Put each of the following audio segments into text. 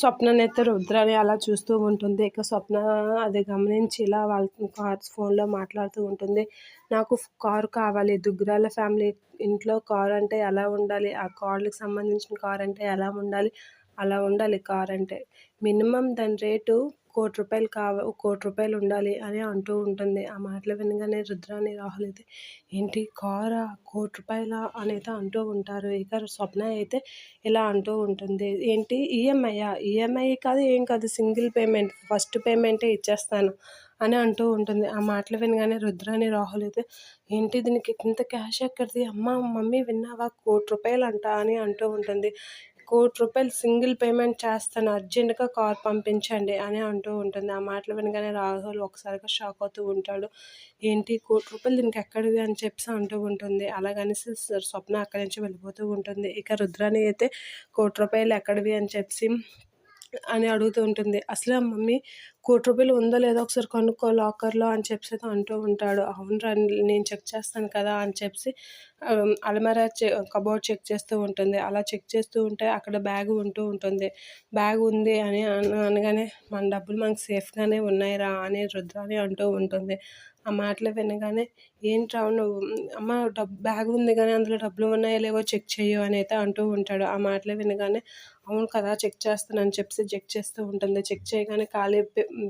స్వప్ననైతే రుద్రని అలా చూస్తూ ఉంటుంది. ఇక స్వప్న అది గమనించి ఇలా వాళ్ళ కార్ ఫోన్లో మాట్లాడుతూ ఉంటుంది. నాకు కారు కావాలి దుగ్గరాల ఫ్యామిలీ ఇంట్లో కార్ అంటే ఎలా ఉండాలి? ఆ కార్లకు సంబంధించిన కార్ అంటే ఎలా ఉండాలి? అలా ఉండాలి కార్ అంటే. మినిమం దాని రేటు కోటి రూపాయలు కావ కోటి రూపాయలు ఉండాలి అని అంటూ ఉంటుంది. ఆ మాటలు వినగానే రుద్రాని రాహుల్ అయితే ఏంటి కారా? కోటి రూపాయల? అనేది అంటూ ఉంటారు. ఇక స్వప్న అయితే ఇలా అంటూ ఉంటుంది. ఏంటి? ఈఎంఐయా ఈఎంఐ కాదు ఏం కాదు సింగిల్ పేమెంట్ ఫస్ట్ పేమెంటే ఇచ్చేస్తాను అని అంటూ ఉంటుంది. ఆ మాటలు వినగానే రుద్రాని రాహుల్ అయితే ఏంటి దీనికి ఇంత క్యాష్ ఎక్కడిది? అమ్మ మమ్మీ విన్నావా? కోటి రూపాయలు అంట అని అంటూ ఉంటుంది. కోటి రూపాయలు సింగిల్ పేమెంట్ చేస్తాను అర్జెంటుగా కార్ పంపించండి అని అంటూ ఉంటుంది. ఆ మాటలు వినగానే రాహుల్ ఒకసారిగా షాక్ అవుతూ ఉంటాడు. ఏంటి? కోటి రూపాయలు దీనికి ఎక్కడివి అని చెప్పి అంటూ ఉంటుంది. అలాగనేసి స్వప్న అక్కడి నుంచి వెళ్ళిపోతూ ఉంటుంది. ఇక రుద్రాని అయితే కోటి రూపాయలు ఎక్కడివి అని చెప్పి అని అడుగుతూ ఉంటుంది. అసలు మమ్మీ కోటి రూపాయలు ఉందో లేదో ఒకసారి కనుక్కో లాకర్లో అని చెప్పి అంటూ ఉంటాడు. అవునరా నేను చెక్ చేస్తాను కదా అని చెప్పి అలమరా చె కబోర్డ్ చెక్ చేస్తూ ఉంటుంది. అలా చెక్ చేస్తూ ఉంటే అక్కడ బ్యాగ్ ఉంటూ ఉంటుంది. బ్యాగ్ ఉంది అని అనగానే మన డబ్బులు మనకు సేఫ్గానే ఉన్నాయిరా అని రుద్రాని అంటూ ఉంటుంది. ఆ మాటలు వినగానే ఏంట్రా నువ్వు అమ్మ డబ్బు బ్యాగ్ ఉంది కానీ అందులో డబ్బులు ఉన్నాయో లేవో చెక్ చేయు అని అయితే అంటూ ఉంటాడు. ఆ మాటలు వినగానే అవును కదా చెక్ చేస్తానని చెప్పి చెక్ చేస్తూ ఉంటుంది. చెక్ చేయగానే ఖాళీ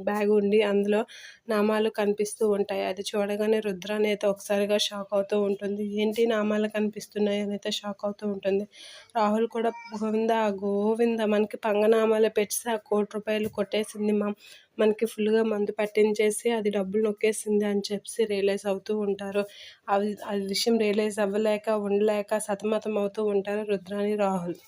బ్యాగ్ ఉండి అందులో నామాలు కనిపిస్తూ ఉంటాయి. అది చూడగానే రుద్రాని అయితే ఒకసారిగా షాక్ అవుతూ ఉంటుంది. ఏంటి నామాలు కనిపిస్తున్నాయి అని అయితే షాక్ అవుతూ ఉంటుంది. రాహుల్ కూడా గోవింద గోవింద మనకి పంగనామాలు పెట్టి ఆ కోటి రూపాయలు కొట్టేసింది మా మనకి ఫుల్గా మందు పట్టించేసి అది డబ్బులు నొక్కేసింది అని చెప్పి రియలైజ్ అవుతూ ఉంటారు. అది అది విషయం రియలైజ్ అవ్వలేక ఉండలేక సతమతం అవుతూ ఉంటారు రుద్రాని రాహుల్.